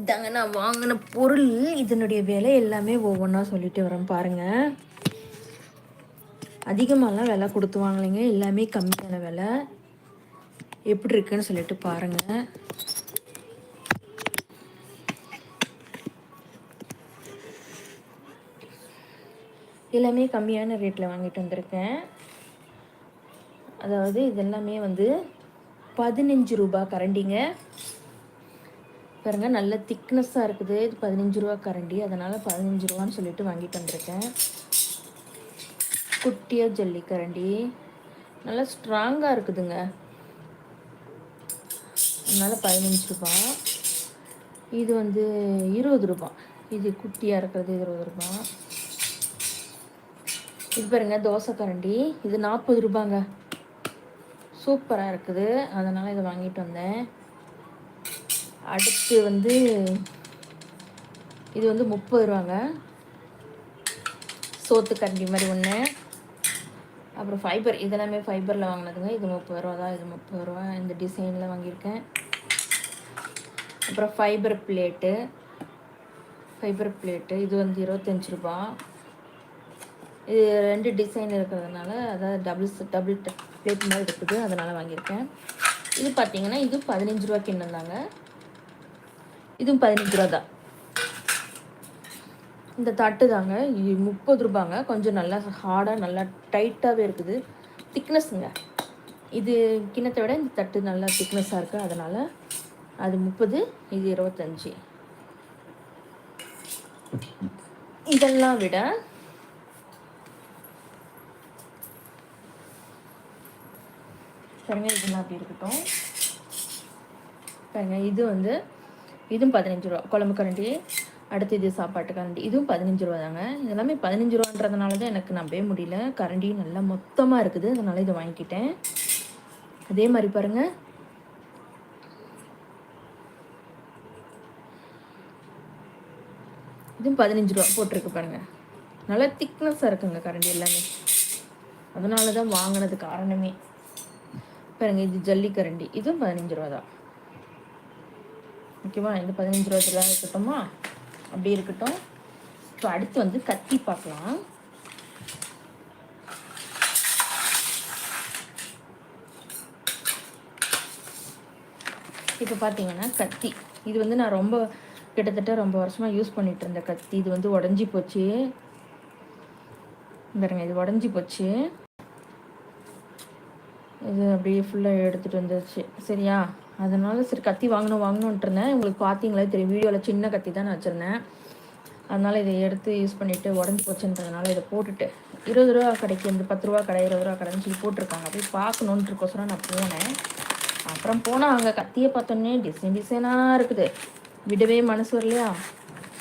இதாங்க நான் வாங்கின பொருள் இதனுடைய விலை எல்லாமே ஒவ்வொன்றா சொல்லிட்டு வரேன் பாருங்கள் அதிகமாகலாம் விலை கொடுத்து வாங்கலைங்க. எல்லாமே கம்மியான விலை. எப்படி இருக்குன்னு சொல்லிட்டு பாருங்கள் எல்லாமே கம்மியான ரேட்டில் வாங்கிட்டு வந்திருக்கேன். அதாவது இதெல்லாமே வந்து பதினஞ்சு ரூபா கரண்டிங்க. பாருங்க நல்ல திக்னஸ்ஸாக இருக்குது. இது பதினஞ்சு ரூபா கரண்டி. அதனால் பதினஞ்சு ரூபான்னு சொல்லிட்டு வாங்கிட்டு வந்திருக்கேன். குட்டியாக ஜல்லி கரண்டி. நல்லா ஸ்ட்ராங்காக இருக்குதுங்க. அதனால் பதினஞ்சு ரூபா. இது வந்து இருபது ரூபா. இது குட்டியாக இருக்கிறது இருபது ரூபா. இது பாருங்க தோசை கரண்டி. இது நாற்பது ரூபாங்க. சூப்பராக இருக்குது. அதனால் இதை வாங்கிட்டு வந்தேன். அடுத்து வந்து இது வந்து முப்பது ரூபாங்க. சோத்து கரண்டி மாதிரி ஒன்று அப்புறம் ஃபைபர் இதெல்லாமே ஃபைபரில் வாங்கினதுங்க. இது முப்பது ரூபா தான் இது முப்பது ரூபா. இந்த டிசைனில் வாங்கியிருக்கேன். அப்புறம் ஃபைபர் பிளேட்டு ஃபைபர் பிளேட்டு இது வந்து இருபத்தஞ்சி ரூபா. இது ரெண்டு டிசைன் இருக்கிறதுனால அதாவது டபுள் டபுள் பிளேட் மாதிரி இருக்குது. அதனால் வாங்கியிருக்கேன். இது பார்த்தீங்கன்னா இது பதினஞ்சு ரூபா கிண்ணம் தாங்க இதுவும் பதினஞ்சு ரூபா தான். இந்த தட்டு தாங்க முப்பது ரூபாங்க. கொஞ்சம் நல்லா ஹார்டாக நல்லா டைட்டாகவே இருக்குது. திக்னஸ்ங்க இது கிண்ணத்தை விட இந்த தட்டு நல்லா திக்னஸாக இருக்குது அதனால் அது முப்பது இது இருபத்தஞ்சி. இதெல்லாம் விட பாருங்க இதெல்லாம் அப்படி இருக்கட்டும். பாருங்க இது வந்து இதுவும் பதினஞ்சு ரூபா. குழம்பு கரண்டி அடுத்து இது சாப்பாட்டு கரண்டி. இதுவும் பதினஞ்சு ரூபா தாங்க. இதெல்லாமே பதினஞ்சு ரூபான்றதுனால தான் எனக்கு நம்பவே முடியல. கரண்டியும் நல்லா மொத்தமாக இருக்குது. அதனால இதை வாங்கிக்கிட்டேன். அதே மாதிரி பாருங்க. இதுவும் பதினஞ்சு ரூபா போட்டிருக்கு பாருங்க. நல்லா திக்னஸ்ஸாக இருக்குங்க கரண்டி எல்லாமே. அதனால தான் வாங்கினது காரணமே. பாருங்க இது ஜல்லி கரண்டி. இதுவும் பதினஞ்சு ரூபா தான். ஓகேவா? இந்த பதினஞ்சு ரூபா தான் இருக்கட்டுமா? அப்படி இருக்கட்டும். ஸோ அடுத்து வந்து கத்தி பார்க்கலாம். இப்போ பார்த்தீங்கன்னா கத்தி. இது வந்து நான் ரொம்ப கிட்டத்தட்ட ரொம்ப வருஷமாக யூஸ் பண்ணிகிட்டு இருந்த கத்தி. இது வந்து உடஞ்சி போச்சு. பாருங்க இது உடஞ்சி போச்சு. இது அப்படியே ஃபுல்லாக எடுத்துகிட்டு வந்துருச்சு. சரியா? அதனால சரி கத்தி வாங்கணும் வாங்கணுன்ட்டு இருந்தேன். உங்களுக்கு பார்த்தீங்களே தெரியும். வீடியோவில் சின்ன கத்தி தான் நான் வச்சுருந்தேன். அதனால் இதை எடுத்து யூஸ் பண்ணிவிட்டு உடஞ்சி போச்சுன்றதுனால இதை போட்டுட்டு இருபது ரூபா கடைக்கு இந்த பத்து ரூபா கடை இருபது ரூபா கடைன்னு சொல்லி போட்டிருக்காங்க. அப்படியே பார்க்கணுன்றக்கோசரம் நான் போனேன். அப்புறம் போனால் அங்கே கத்தியை பார்த்தோன்னே டிசைன் டிசைனாக இருக்குது. விடவே மனசு வரலையா?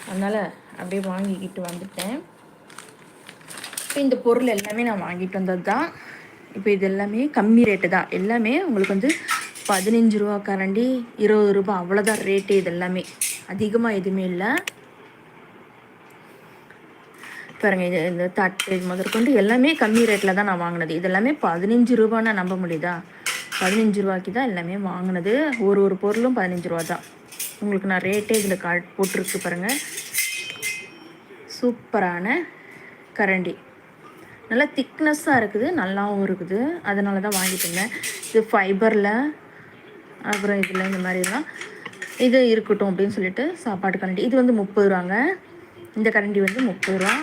அதனால் அப்படியே வாங்கிக்கிட்டு வந்துட்டேன். இப்போ இந்த பொருள் எல்லாமே நான் வாங்கிட்டு வந்தது தான் இப்போ இது எல்லாமே கம்மி ரேட்டு தான். எல்லாமே உங்களுக்கு வந்து பதினஞ்சு ரூபா கரண்டி இருபது ரூபா. அவ்வளோதான் ரேட்டு இது எல்லாமே அதிகமாக எதுவுமே இல்லை. பாருங்க இது இந்த தட்டு முதற்கொண்டு எல்லாமே கம்மி ரேட்டில் தான் நான் வாங்கினது. இது எல்லாமே பதினஞ்சு ரூபான்னா நம்ப முடியுதா? பதினஞ்சு ரூபாய்க்கு தான் எல்லாமே வாங்கினது. ஒரு ஒரு பொருளும் பதினஞ்சு ரூபா தான். உங்களுக்கு நான் ரேட்டே இதில் கா போட்டிருக்கு பாருங்கள் சூப்பரான கரண்டி. நல்லா திக்னஸ்ஸாக இருக்குது நல்லாவும் இருக்குது. அதனால தான் வாங்கிட்டு இருந்தேன். இது ஃபைபரில் அப்புறம் இதில் இந்த மாதிரிலாம் இது இருக்கட்டும் அப்படின்னு சொல்லிட்டு சாப்பாடு கரண்டி. இது வந்து முப்பது ரூபாங்க இந்த கரண்டி வந்து முப்பது ரூபா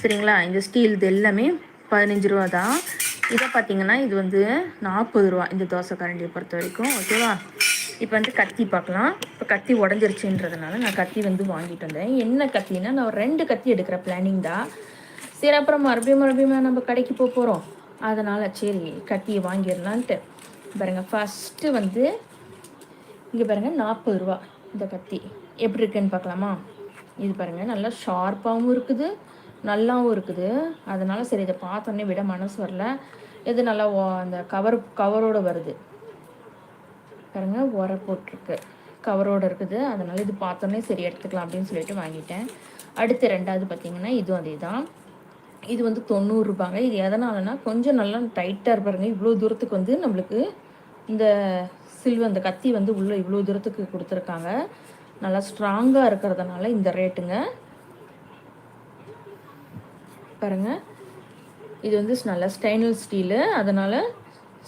சரிங்களா? இந்த ஸ்டீல் இது எல்லாமே பதினஞ்சு ரூபா தான். இதை பார்த்தீங்கன்னா இது வந்து நாற்பது ரூபா இந்த தோசை கரண்டியை பொறுத்த வரைக்கும். ஓகேவா இப்போ வந்து கத்தி பார்க்கலாம். இப்போ கத்தி உடஞ்சிருச்சுன்றதுனால நான் கத்தி வந்து வாங்கிட்டு வந்தேன். என்ன கத்தினா நான் ஒரு ரெண்டு கத்தி எடுக்கிற பிளானிங் தான். சரி அப்புறம் மறுபடியும் மறுபடியும் நம்ம கடைக்கு போக போகிறோம் அதனால் சரி கத்தியை வாங்கிடலான்ட்டு. பாருங்கள் ஃபஸ்ட்டு வந்து இங்கே பாருங்கள் நாற்பது ரூபா இந்த கத்தி. எப்படி இருக்குன்னு பார்க்கலாமா? இது பாருங்கள் நல்லா ஷார்ப்பாகவும் இருக்குது நல்லாவும் இருக்குது. அதனால் சரி இதை பார்த்தோன்னே விட மனசு வரல. இது நல்லா அந்த கவர் கவரோடு வருது. பாருங்க உர போட்டிருக்கு. கவரோடு இருக்குது. அதனால் இது பார்த்தோன்னே சரி எடுத்துக்கலாம் அப்படின்னு சொல்லிட்டு வாங்கிட்டேன். அடுத்து ரெண்டாவது பார்த்தீங்கன்னா இதுவும் அதே தான் இது வந்து தொண்ணூறுரூபாங்க இது எதனாலனா கொஞ்சம் நல்லா டைட்டாக இருப்பாருங்க இவ்வளோ தூரத்துக்கு வந்து நம்மளுக்கு இந்த சில்வ அந்த கத்தி வந்து உள்ளே இவ்வளோ தூரத்துக்கு கொடுத்துருக்காங்க. நல்லா ஸ்ட்ராங்காக இருக்கிறதுனால இந்த ரேட்டுங்க பாருங்கள் இது வந்து நல்லா ஸ்டெயின்லெஸ் ஸ்டீலு அதனால்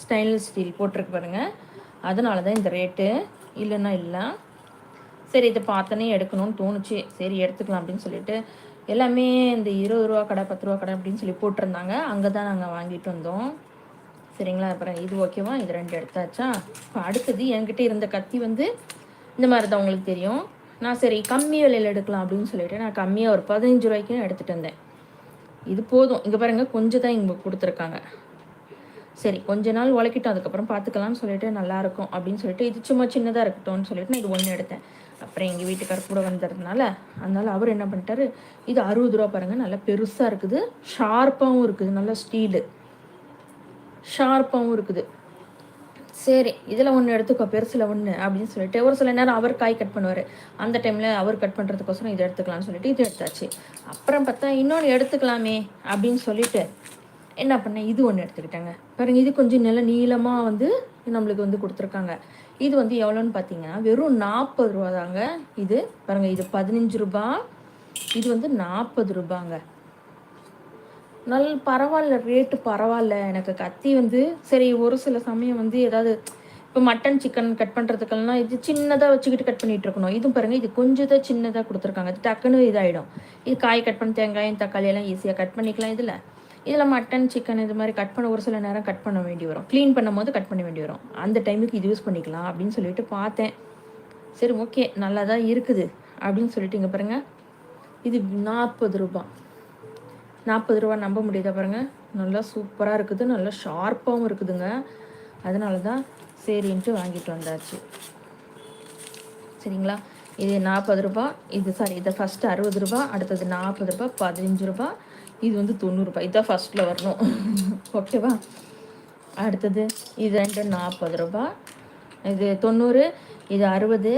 ஸ்டெயின்லெஸ் ஸ்டீல் போட்டிருக்கு பாருங்கள் அதனால தான் இந்த ரேட்டு இல்லைன்னா இல்லை. சரி இதை பார்த்தோன்னே எடுக்கணும்னு தோணுச்சு. சரி எடுத்துக்கலாம் அப்படின்னு சொல்லிட்டு எல்லாமே இந்த இருபது ரூபா கடை பத்து ரூபா கடை அப்படின்னு சொல்லி போட்டிருந்தாங்க. அங்கே தான் நாங்கள் வாங்கிட்டு வந்தோம். சரிங்களா? அப்புறம் இது ஓகேவா இது ரெண்டு எடுத்தாச்சா? இப்போ அடுத்தது என்கிட்ட இருந்த கத்தி வந்து இந்த மாதிரி தான் உங்களுக்கு தெரியும். நான் சரி கம்மி விலையில் எடுக்கலாம் அப்படின்னு சொல்லிட்டு நான் கம்மியாக ஒரு பதினஞ்சு ரூபாய்க்கு எடுத்துகிட்டு வந்தேன். இது போதும். இங்கே பாருங்கள் கொஞ்சம் தான் இங்கே கொடுத்துருக்காங்க. சரி கொஞ்ச நாள் உழைக்கிட்டோம். அதுக்கப்புறம் பார்த்துக்கலாம்னு சொல்லிட்டு நல்லாயிருக்கும் அப்படின்னு சொல்லிட்டு இது சும்மா சின்னதாக இருக்கட்டும்னு சொல்லிட்டு நான் இது ஒன்று எடுத்தேன். அப்புறம் எங்கள் வீட்டுக்கார் கூட வந்ததுனால அதனால் அவர் என்ன பண்ணிட்டாரு இது அறுபது ரூபா பாருங்கள் நல்லா பெருசாக இருக்குது. ஷார்ப்பாகவும் இருக்குது நல்லா ஸ்டீலு ஷார்ப்பாகவும் இருக்குது. சரி இதில் ஒன்று எடுத்துக்கோ பெருசில் ஒன்று அப்படின்னு சொல்லிட்டு ஒரு சில நேரம் அவர் காய் கட் பண்ணுவார். அந்த டைமில் அவர் கட் பண்ணுறதுக்கோசரம் இதை எடுத்துக்கலாம்னு சொல்லிட்டு இது எடுத்தாச்சு. அப்புறம் பார்த்தா இன்னொன்று எடுத்துக்கலாமே அப்படின்னு சொல்லிட்டு என்ன பண்ணேன்? இது ஒன்று எடுத்துக்கிட்டேங்க. பாருங்க இது கொஞ்சம் நல்ல நீளமாக வந்து நம்மளுக்கு வந்து கொடுத்துருக்காங்க. இது வந்து எவ்வளோன்னு பார்த்தீங்கன்னா வெறும் நாற்பது ரூபா தாங்க இது. பாருங்கள் இது பதினஞ்சு ரூபா. இது வந்து நாற்பது ரூபாங்க. நல் பரவாயில்ல ரேட்டு பரவாயில்ல. எனக்கு கத்தி வந்து சரி ஒரு சில சமயம் வந்து ஏதாவது இப்போ மட்டன் சிக்கன் கட் பண்ணுறதுக்கெல்லாம் இது சின்னதாக வச்சுக்கிட்டு கட் பண்ணிகிட்டு இருக்கணும். இதுவும் பாருங்கள் இது கொஞ்சம் தான் சின்னதாக கொடுத்துருக்காங்க. இது டக்குன்னு இதாகிடும் இது காய் கட் பண்ண தேங்காயும் தக்காளி எல்லாம் ஈஸியாக கட் பண்ணிக்கலாம். இதில் இதில் மட்டன் சிக்கன் இது மாதிரி கட் பண்ண ஒரு சில நேரம் கட் பண்ண வேண்டி வரும். க்ளீன் பண்ணும் போது கட் பண்ண வேண்டி வரும். அந்த டைமுக்கு இது யூஸ் பண்ணிக்கலாம் அப்படின்னு சொல்லிட்டு பார்த்தேன். சரி ஓகே நல்லா தான் இருக்குது அப்படின்னு சொல்லிட்டு இங்கே பாருங்கள் இது நாற்பது ரூபா. நாற்பது ரூபா நம்ப முடியுதா பாருங்கள் நல்லா சூப்பராக இருக்குது. நல்லா ஷார்ப்பாகவும் இருக்குதுங்க. அதனால தான் சரின்ட்டு வாங்கிட்டு வந்தாச்சு. சரிங்களா? இது நாற்பது ரூபா. இது சாரி இதை ஃபஸ்ட்டு அறுபது ரூபா. அடுத்தது நாற்பது ரூபா. பதினஞ்சு ரூபா. இது வந்து தொண்ணூறுரூபா இதுதான் ஃபஸ்ட்டில் வரணும். ஓகேவா அடுத்தது இது ரெண்டு நாற்பது ரூபா. இது தொண்ணூறு இது அறுபது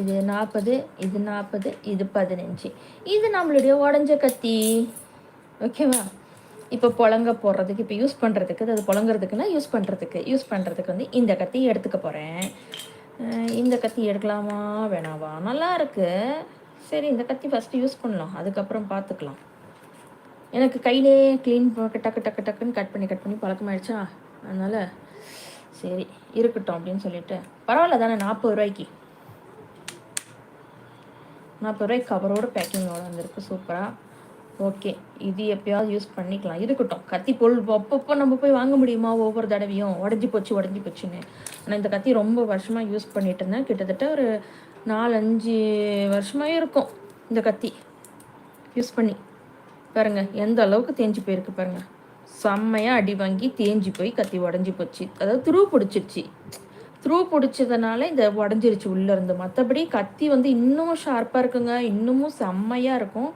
இது நாற்பது இது நாற்பது இது பதினஞ்சு. இது நம்மளுடைய உடஞ்ச கத்தி. ஓகேவா இப்போ புழங்க போடுறதுக்கு இப்போ யூஸ் பண்ணுறதுக்கு அது புழங்குறதுக்குன்னா யூஸ் பண்ணுறதுக்கு யூஸ் பண்ணுறதுக்கு வந்து இந்த கத்தி எடுத்துக்க போகிறேன் இந்த கத்தி எடுக்கலாமா? வேணாவா நல்லா இருக்குது சரி இந்த கத்தி ஃபஸ்ட்டு யூஸ் பண்ணலாம். அதுக்கப்புறம் பார்த்துக்கலாம் எனக்கு கையிலே க்ளீன் டக்கு டக்கு டக்குன்னு கட் பண்ணி கட் பண்ணி பழக்கமாயிடுச்சா? அதனால் சரி இருக்கட்டும் அப்படின்னு சொல்லிட்டு. பரவாயில்ல தானே நாற்பது ரூபாய்க்கு. நாற்பது ரூபாய்க்கு கவரோட பேக்கிங்கோட வந்திருக்கு? சூப்பராக ஓகே இது எப்பயாவது யூஸ் பண்ணிக்கலாம். இருக்கட்டும். கத்தி பொருள் அப்பப்போ நம்ம போய் வாங்க முடியுமா? ஒவ்வொரு தடவையும். உடஞ்சி போச்சு உடஞ்சி போச்சுன்னு. ஆனால் இந்த கத்தி ரொம்ப வருஷமாக யூஸ் பண்ணிட்டு இருந்தேன். கிட்டத்தட்ட ஒரு நாலஞ்சு வருஷமாக இருக்கும் இந்த கத்தி. யூஸ் பண்ணி. பாருங்க எந்த அளவுக்கு தேஞ்சு போயிருக்கு பாருங்க. செம்மையாக அடி வாங்கி தேஞ்சு போய் கத்தி உடஞ்சி போச்சு. அதாவது த்ரூ பிடிச்சிருச்சு. த்ரூ பிடிச்சதுனால இந்த உடஞ்சிருச்சு உள்ளே இருந்து. மற்றபடி கத்தி வந்து இன்னும் ஷார்ப்பாக இருக்குங்க. இன்னமும் செம்மையாக இருக்கும்.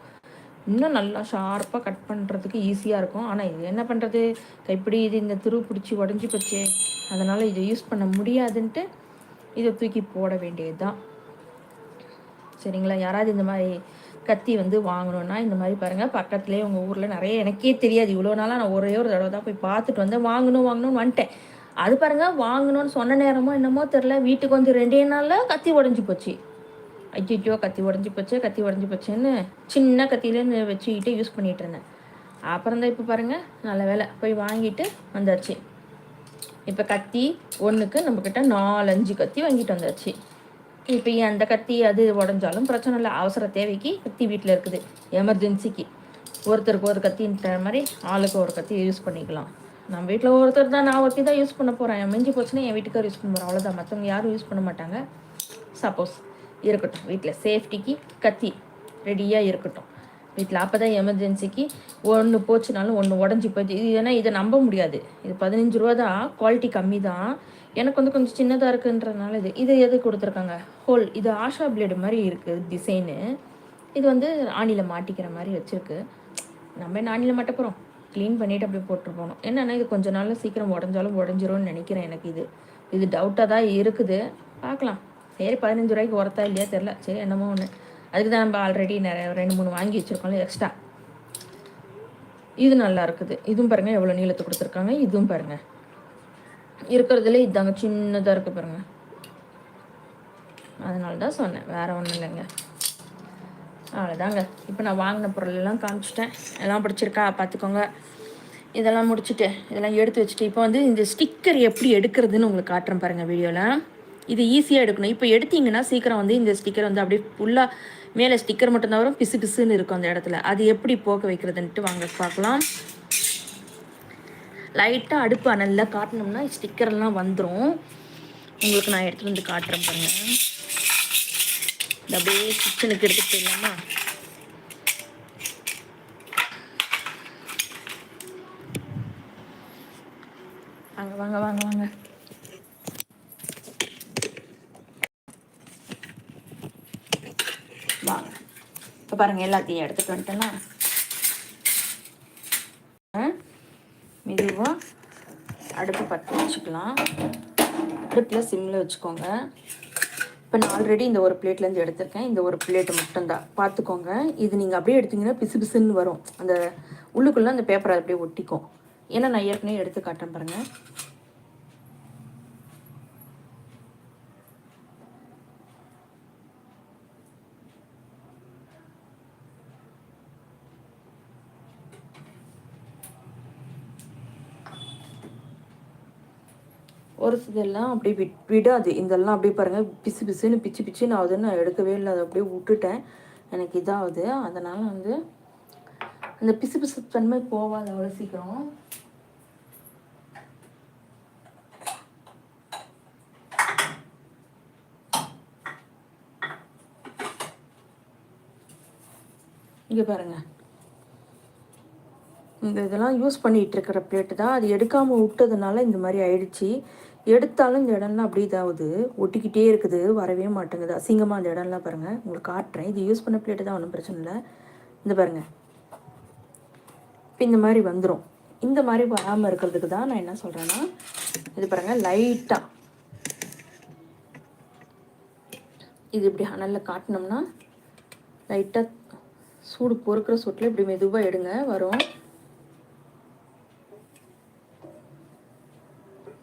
இன்னும் நல்லா ஷார்ப்பாக கட் பண்ணுறதுக்கு ஈஸியாக இருக்கும். ஆனால் இது என்ன பண்ணுறது கைப்பிடி இது இந்த துரு பிடிச்சி உடஞ்சி போச்சு. அதனால் இதை யூஸ் பண்ண முடியாதுன்ட்டு இதை தூக்கி போட வேண்டியது தான் சரிங்களா? யாராவது இந்த மாதிரி கத்தி வந்து வாங்கணுன்னா இந்த மாதிரி பாருங்கள் பக்கத்துலேயே உங்கள் ஊரில் நிறைய எனக்கே தெரியாது. இவ்வளோ நாளாக நான் ஒரே ஒரு தடவை தான் போய் பார்த்துட்டு வந்தேன். வாங்கணும் வாங்கணும்னு வந்துட்டேன். அது பாருங்கள் வாங்கணும்னு சொன்ன நேரமோ என்னமோ தெரில வீட்டுக்கு வந்து ரெண்டே நாளில் கத்தி உடஞ்சி போச்சு. ஐயோ கத்தி உடஞ்சி போச்சு கத்தி உடஞ்சி போச்சுன்னு சின்ன கத்தியிலேருந்து வச்சுக்கிட்டு யூஸ் பண்ணிகிட்டு இருந்தேன். அப்புறம் தான் இப்போ பாருங்கள் நல்ல வேலை போய் வாங்கிட்டு வந்தாச்சு. இப்போ கத்தி ஒன்றுக்கு நம்மக்கிட்ட நாலஞ்சு கத்தி வாங்கிட்டு வந்தாச்சு. இப்போ அந்த கத்தி அது உடஞ்சாலும் பிரச்சனை இல்லை. அவசர தேவைக்கு கத்தி வீட்டில் இருக்குது. எமர்ஜென்சிக்கு ஒருத்தருக்கு ஒரு கத்தின்ற மாதிரி ஆளுக்கு ஒரு கத்தி யூஸ் பண்ணிக்கலாம். நம்ம வீட்டில் ஒருத்தர் தான் நான் ஒருத்தி தான் யூஸ் பண்ண போகிறேன் என் மிஞ்சி போச்சுன்னா என் வீட்டுக்கார் யூஸ் பண்ண போகிறேன் அவ்வளோதான் மற்றவங்க யாரும் யூஸ் பண்ண மாட்டாங்க. சப்போஸ் இருக்கட்டும். வீட்டில் சேஃப்டிக்கு கத்தி ரெடியாக இருக்கட்டும். வீட்டில் அப்போ தான் எமர்ஜென்சிக்கு ஒன்று போச்சுனாலும் ஒன்று உடஞ்சி போச்சு இது ஏன்னா இதை நம்ப முடியாது. இது பதினஞ்சு ரூபா தான். குவாலிட்டி கம்மி தான். எனக்கு வந்து கொஞ்சம் சின்னதாக இருக்குன்றதுனால இது. இது எது கொடுத்துருக்காங்க? ஹோல் இது ஆஷா பிளேடு மாதிரி இருக்குது டிசைனு இது வந்து ஆணியில் மாட்டிக்கிற மாதிரி வச்சுருக்கு. நம்ம என்ன ஆணியில் மாட்ட போகிறோம் க்ளீன் பண்ணிவிட்டு அப்படியே போட்டு போகணும் என்னென்னா இது கொஞ்ச நாளில் சீக்கிரம் உடஞ்சாலும் உடஞ்சிரும்னு நினைக்கிறேன் எனக்கு இது. இது டவுட்டாக தான் இருக்குது. பார்க்கலாம். சரி பதினஞ்சு ரூபாய்க்கு உரத்தா இல்லையா? தெரில சரி என்னமோ ஒன்று அதுக்கு தான் நம்ம ஆல்ரெடி நிறைய ரெண்டு மூணு வாங்கி வச்சுருக்கோம்ல எக்ஸ்ட்ரா இது நல்லா இருக்குது. இதுவும் பாருங்கள் எவ்வளோ நீளத்தை கொடுத்துருக்காங்க. இதுவும் பாருங்கள் இருக்கிறதுல இதாங்க சின்னதாக இருக்குது பாருங்கள் அதனால தான் சொன்னேன் வேறு ஒன்றும் இல்லைங்க. அவ்வளோதாங்க இப்போ நான் வாங்கின பொருள் எல்லாம் காமிச்சிட்டேன். எல்லாம் பிடிச்சிருக்கா? பார்த்துக்கோங்க. இதெல்லாம் முடிச்சுட்டு இதெல்லாம் எடுத்து வச்சுட்டு இப்போ வந்து இந்த ஸ்டிக்கர் எப்படி எடுக்கிறதுன்னு உங்களுக்கு காட்டுறேன் பாருங்கள் வீடியோவில் இது ஈஸியாக எடுக்கணும். இப்போ எடுத்தீங்கன்னா சீக்கிரம் வந்து இந்த ஸ்டிக்கர் வந்து அப்படியே ஃபுல்லாக மேலே ஸ்டிக்கர் மட்டும்தான் வரும். பிசு பிசுன்னு இருக்கும் அந்த இடத்துல. அது எப்படி போக்க வைக்கிறதுன்ட்டு வாங்க பார்க்கலாம். லைட்டாக அடுப்பு அனலில் காட்டினோம்னா ஸ்டிக்கர்லாம் வந்துடும் உங்களுக்கு நான் எடுத்துகிட்டு வந்து காட்டுறேன் பாருங்கள் இந்த அப்படியே கிச்சனுக்கு எடுத்துகிட்டு போயிடலாமா? வாங்க வாங்க வாங்க வாங்க வாங்க. இப்போ பாருங்கள் எல்லாத்தையும் எடுத்துகிட்டு வந்துட்டலாம் மெதுவாக அடுப்பு பற்ற வச்சுக்கலாம். அடுப்பில் சிம்மில் வச்சுக்கோங்க. இப்போ நான் ஆல்ரெடி இந்த ஒரு பிளேட்லேருந்து எடுத்திருக்கேன். இந்த ஒரு பிளேட்டு மட்டும்தான். பார்த்துக்கோங்க. இது நீங்கள் அப்படியே எடுத்தீங்கன்னா பிசு பிசுன்னு வரும். அந்த உள்ளுக்குள்ளே அந்த பேப்பரை அப்படியே ஒட்டிக்கும். ஏன்னா நான் ஏற்கனவே எடுத்து காட்டுறேன் பாருங்கள் ஒரு சிலெல்லாம் அப்படியே விட் விடாது. இதெல்லாம் அப்படியே பாருங்கள் பிசு பிசுன்னு பிச்சு பிச்சுன்னு ஆகுதுன்னு நான் எடுக்கவே இல்லை. அதை அப்படியே விட்டுட்டேன். எனக்கு இதாகுது. அதனால் வந்து அந்த பிசு பிசு தன்மை போகாது அவ்வளோ சீக்கிரம். இங்கே பாருங்கள் இந்த இதெல்லாம் யூஸ் பண்ணிகிட்டு இருக்கிற பிளேட்டு தான். அது எடுக்காமல் விட்டதுனால இந்த மாதிரி ஆயிடுச்சு. எடுத்தாலும் இந்த இடம்லாம் அப்படி இதாவது ஒட்டிக்கிட்டே இருக்குது வரவே மாட்டேங்குது. அசிங்கமாக அந்த இடம்லாம் பாருங்கள் உங்களுக்கு காட்டுறேன். இது யூஸ் பண்ண பிளேட்டு தான் ஒன்றும் பிரச்சனை இல்லை. இந்த பாருங்கள் இப்போ இந்த மாதிரி வந்துடும் இந்த மாதிரி வராமல் இருக்கிறதுக்கு தான் நான் என்ன சொல்கிறேன்னா இது பாருங்கள் லைட்டாக இது இப்படி அனலில் காட்டினோம்னா லைட்டாக சூடு பொறுக்கிற சூட்டில் இப்படி மெதுவாக எடுங்க. வரும்.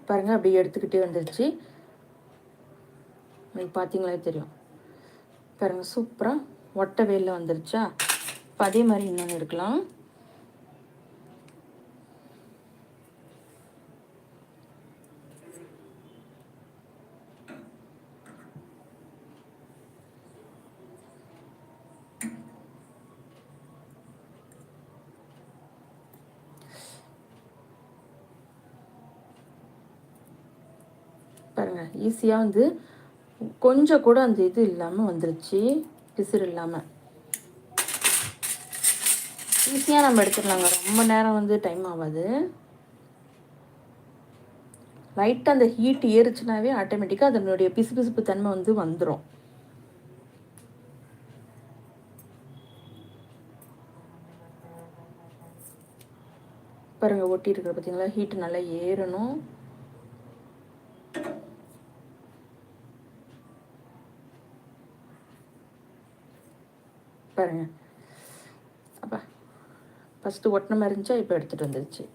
பாருங்கள் அப்படியே எடுத்துக்கிட்டே வந்துருச்சு. உங்களுக்கு பார்த்தீங்களே தெரியும். பாருங்கள் சூப்பராக ஒட்டை வேலில் வந்துருச்சா? இப்போ அதே மாதிரி இன்னொன்று எடுக்கலாம். பாருங்கள் ஈஸியாக வந்து கொஞ்சம் கூட அந்த இது இல்லாமல் வந்துருச்சு. பிசிறு இல்லாமல் ஈஸியாக நம்ம எடுத்துடலாங்க ரொம்ப நேரம் வந்து டைம் ஆகாது. லைட்டாக அந்த ஹீட் ஏறுச்சுனாவே ஆட்டோமேட்டிக்காக அதனுடைய பிசு பிசுப்பு தன்மை வந்து வந்துடும் பாருங்கள் ஒட்டி இருக்கிற பார்த்தீங்களா ஹீட்டு நல்லா ஏறணும். பாருங்க. அப்பா ஃபஸ்ட்டு ஒட்டின மாதிரி இருந்துச்சா இப்போ எடுத்துகிட்டு வந்துடுச்சு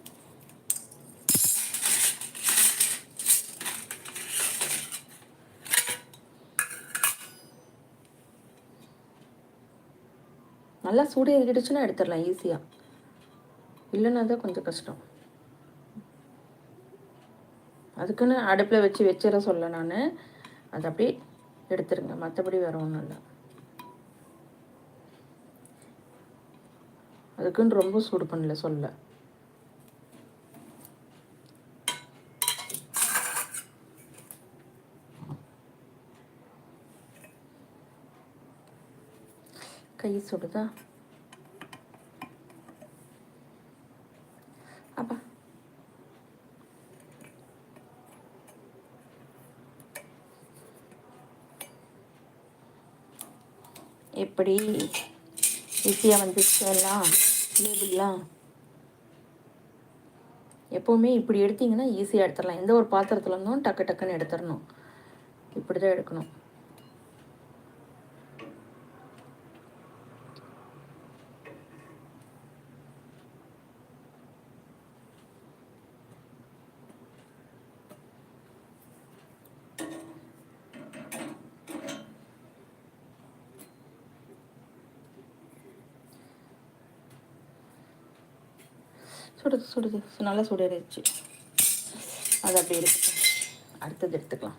நல்லா சூடு ஏறிடுச்சுன்னா எடுத்துடலாம் ஈஸியாக இல்லைன்னா தான் கொஞ்சம் கஷ்டம். அதுக்குன்னு அடுப்பில் வச்சு வச்சிட சொல்ல நான். அதை அப்படியே எடுத்துருங்க. மற்றபடி வேறு ஒன்றும் இல்லை. அதுக்குன்னு ரொம்ப சூடு பண்ணல சொல்ல. கை சுடுதா? அப்பா. எப்படி ஈஸியாக வந்துச்சு எல்லாம் லேபிள்லாம் எப்போவுமே இப்படி எடுத்திங்கன்னா ஈஸியாக எடுத்துடலாம். எந்த ஒரு பாத்திரத்தில் இருந்தும் டக்கு டக்குன்னு எடுத்துடணும். இப்படி தான் எடுக்கணும். சுடுது சுடுது நல்லா சுடுறிச்சு. அது அப்படியே இருக்கு. அடுத்தது எடுத்துக்கலாம்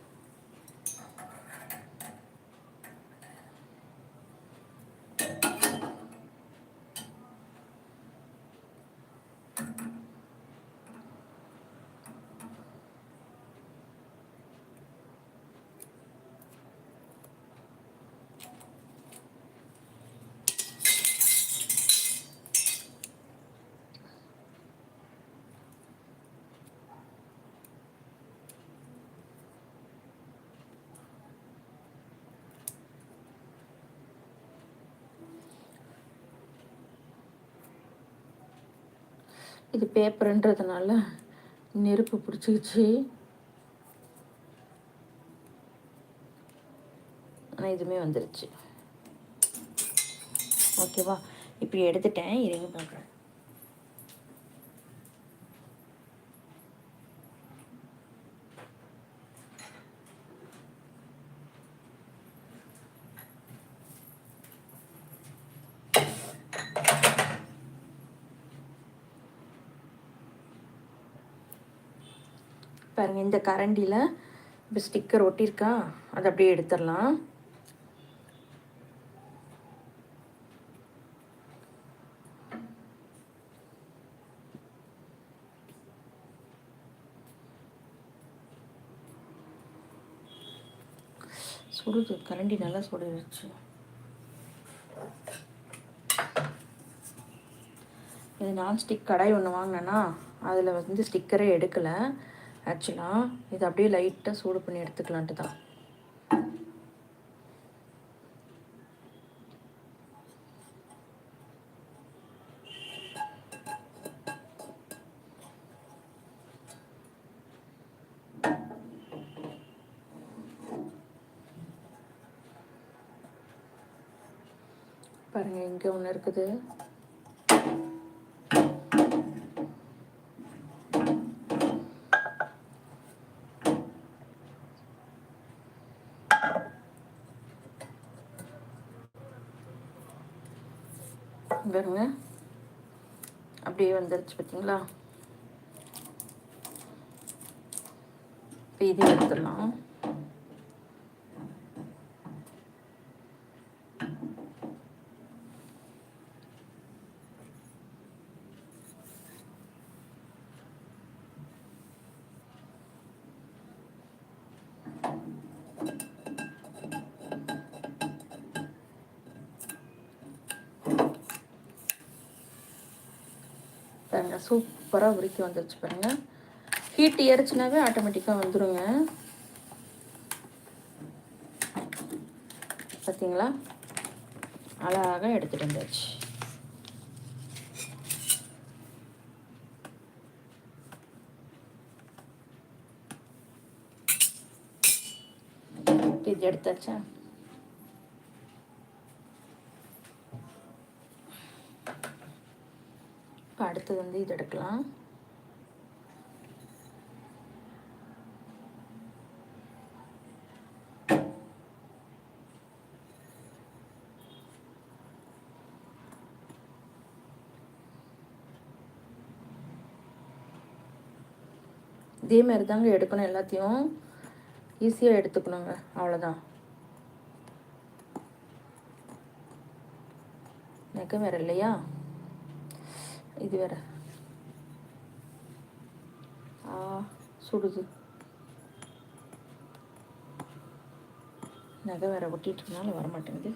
இது பேப்பருன்றதுனால நெருப்பு பிடிச்சிக்கிச்சு. ஆனால் இதுவுமே வந்துருச்சு. ஓகேவா இப்படி எடுத்துட்டேன். இருங்க பார்க்குறேன் பாருங்கள் இந்த கரண்டியில் இப்போ ஸ்டிக்கர் ஒட்டியிருக்கா? அதை அப்படியே எடுத்துடலாம். சுடுது கரண்டி நல்லா சுடுச்சு இது நான்ஸ்டிக் கடாய் ஒன்று வாங்கினேன்னா அதில் வந்து ஸ்டிக்கரே எடுக்கலை. ஆக்சுவலாக இது அப்படியே லைட்டாக சூடு பண்ணி எடுத்துக்கலான்ட்டு தான் பாருங்கள் இங்கே ஒன்று இருக்குது. பாருங்க. அப்படியே வந்துருச்சு பார்த்தீங்களா இப்போ இது எடுத்துடலாம் பாருங்க சூப்பராக உருக்கி வந்துருச்சு பாருங்கள் ஹீட் ஏறிச்சுனாவே ஆட்டோமேட்டிக்காக வந்துடுங்க பார்த்தீங்களா அழகாக எடுத்துகிட்டு வந்தாச்சு இது எடுத்தாச்சா? அடுத்து வந்து இது எடுக்கலாம். இதே மாதிரி தாங்க எடுக்கணும் எல்லாத்தையும். ஈஸியாக எடுத்துக்கணுங்க. அவ்வளோதான் நெக்க வேறு இல்லையா? இது வேற. ஆ சுடுது. நகை வேற ஒட்டிட்டு வர மாட்டேங்குது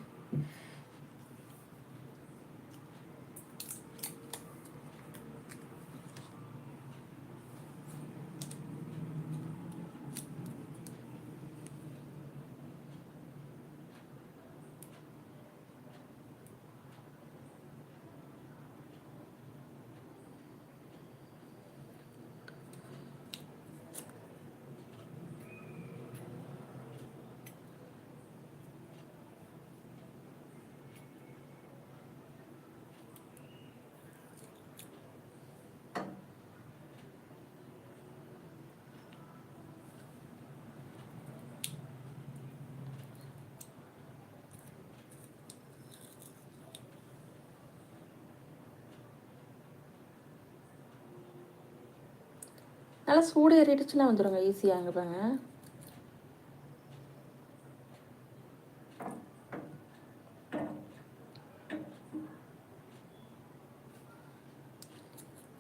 நல்லா சூடு ஏறிடுச்சுன்னா வந்துடுங்க ஈஸியாக அங்கே பாருங்க.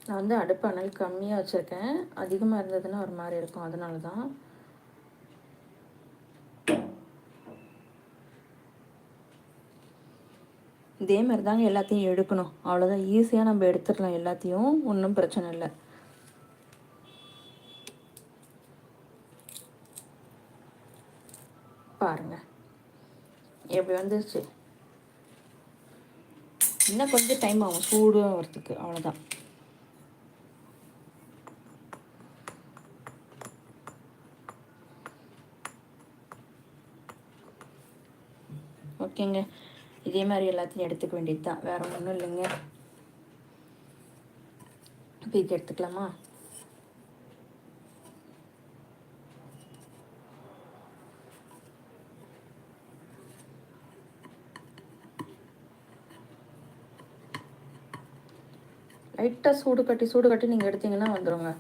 நான் வந்து அடுப்பு அனல் கம்மியாக வச்சுருக்கேன். அதிகமாக இருந்ததுன்னா ஒரு மாதிரி இருக்கும் அதனால தான் இதே மாதிரி தாங்க எல்லாத்தையும் எடுக்கணும். அவ்வளோதான் ஈஸியாக நம்ம எடுத்துடலாம் எல்லாத்தையும். ஒன்றும் பிரச்சனை இல்லை பாருங்க எப்படி வந்துருச்சு இன்னும் கொஞ்சம் டைம் ஆகும். சூடு வரத்துக்கு அவ்வளோதான் ஓகேங்க. இதே மாதிரி எல்லாத்தையும் எடுத்துக்க வேண்டியது தான் வேறு ஒன்றும் இல்லைங்க. இப்போ இது எடுத்துக்கலாமா? லைட்டாக சூடு கட்டி சூடு கட்டி நீங்கள் எடுத்தீங்கன்னா வந்துடுங்க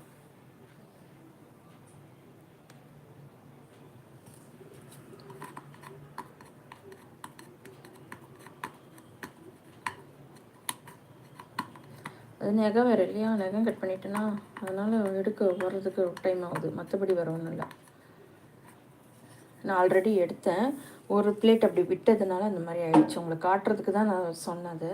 அது நெகம் வேறு இல்லையா? நெகம் கட் பண்ணிட்டேன்னா அதனால் எடுக்க வர்றதுக்கு டைம் ஆகுது. மற்றபடி வர ஒன்றும் இல்லை. நான் ஆல்ரெடி எடுத்தேன். ஒரு பிளேட் அப்படி விட்டதுனால அந்த மாதிரி ஆயிடுச்சு. உங்களை காட்டுறதுக்கு தான் நான் சொன்னது.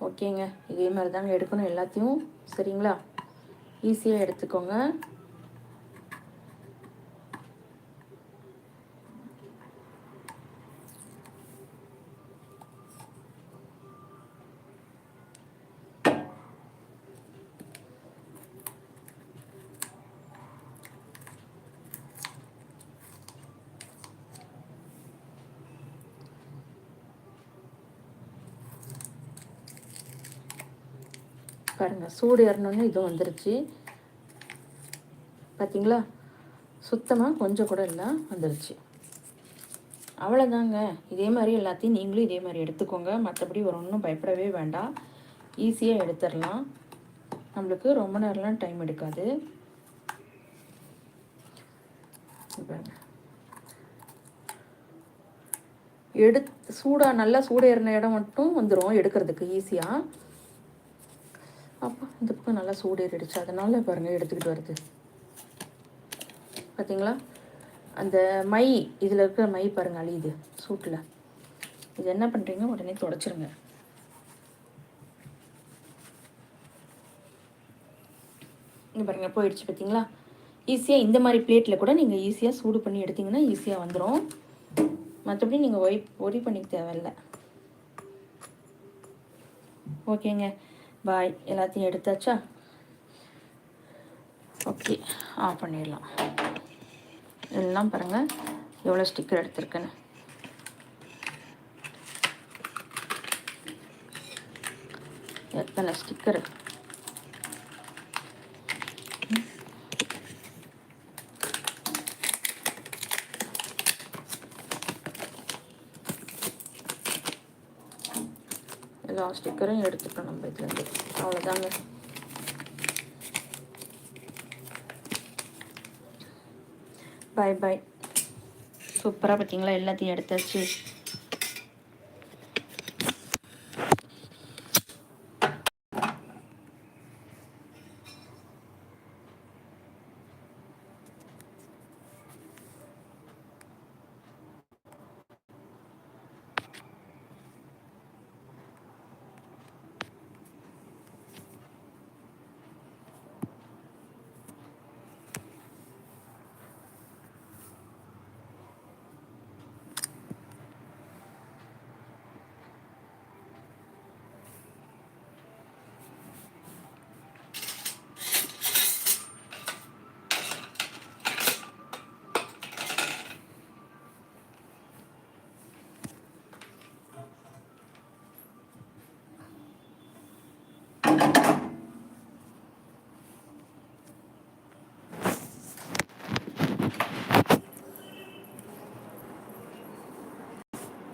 ஓகேங்க. இதே மாதிரி தாங்க எடுக்கணும் எல்லாத்தையும். சரிங்களா? ஈஸியாக எடுத்துக்கோங்க பாருங்கள் சூடு ஏறணுன்னு இதுவும் வந்துருச்சு. பார்த்தீங்களா சுத்தமாக கொஞ்சம் கூட இல்லை வந்துருச்சு. அவ்வளோதாங்க இதே மாதிரி எல்லாத்தையும் நீங்களும் இதே மாதிரி எடுத்துக்கோங்க. மற்றபடி ஒரு ஒன்றும் பயப்படவே வேண்டாம். ஈஸியாக எடுத்துடலாம். நம்மளுக்கு ரொம்ப நேரம்லாம் டைம் எடுக்காது. எடுத்து சூடாக நல்லா சூடேறின இடம் மட்டும் வந்துடும் எடுக்கிறதுக்கு ஈஸியாக அப்போ இந்த பக்கம் நல்லா சூடு ஏறிடுச்சு. பாருங்கள் எடுத்துக்கிட்டு வருது. பார்த்தீங்களா அந்த மை இதில் இருக்கிற மை பாருங்கள் அழியுது சூட்டில். இது என்ன பண்ணுறீங்க உடனே தொடச்சிருங்க. இங்கே பாருங்கள் போயிடுச்சு பார்த்தீங்களா ஈஸியாக இந்த மாதிரி பிளேட்டில் கூட நீங்கள் ஈஸியாக சூடு பண்ணி எடுத்திங்கன்னா ஈஸியாக வந்துடும் மற்றபடி நீங்கள் ஒய் ஒரி பண்ணிக்க தேவையில்லை. ஓகேங்க. பாய் எல்லாத்தையும் எடுத்தாச்சா? ஓகே ஆஃப் பண்ணிடலாம். எல்லாம் பாருங்கள் எவ்வளோ ஸ்டிக்கர் எடுத்திருக்குன்னு. எத்தனை ஸ்டிக்கர் எல்லா ஸ்டிக்கரும் எடுத்துக்கணும் நம்ம இதுலேருந்து அவ்வளோதாங்க பாய் பாய் சூப்பராக பார்த்தீங்களா எல்லாத்தையும் எடுத்தாச்சு.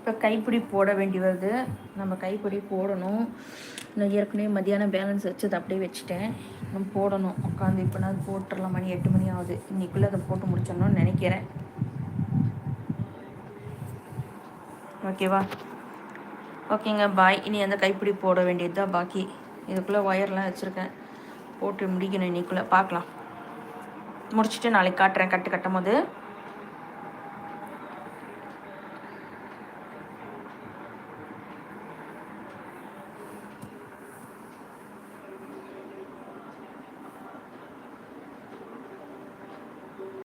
இப்போ கைப்பிடி போட வேண்டி வருது. நம்ம கைப்பிடி போடணும். நான் ஏற்கனவே மதியானம் பேலன்ஸ் வச்சு அதை அப்படியே வச்சுட்டேன். நம்ம போடணும். உட்காந்து இப்போ நான் போட்டுடலாம் மணி எட்டு மணி ஆகுது. இன்னைக்குள்ளே அதை போட்டு முடிச்சிடணும்னு நினைக்கிறேன். ஓகேவா ஓகேங்க பாய் இனி அந்த கைப்பிடி போட வேண்டியது தான் பாக்கி. இதுக்குள்ளே ஒயர்லாம் வச்சுருக்கேன். போட்டு முடிக்கணும் இன்னைக்குள்ளே. பார்க்கலாம். முடிச்சுட்டு நாளைக்கு காட்டுறேன். கட்டு கட்டும் போது.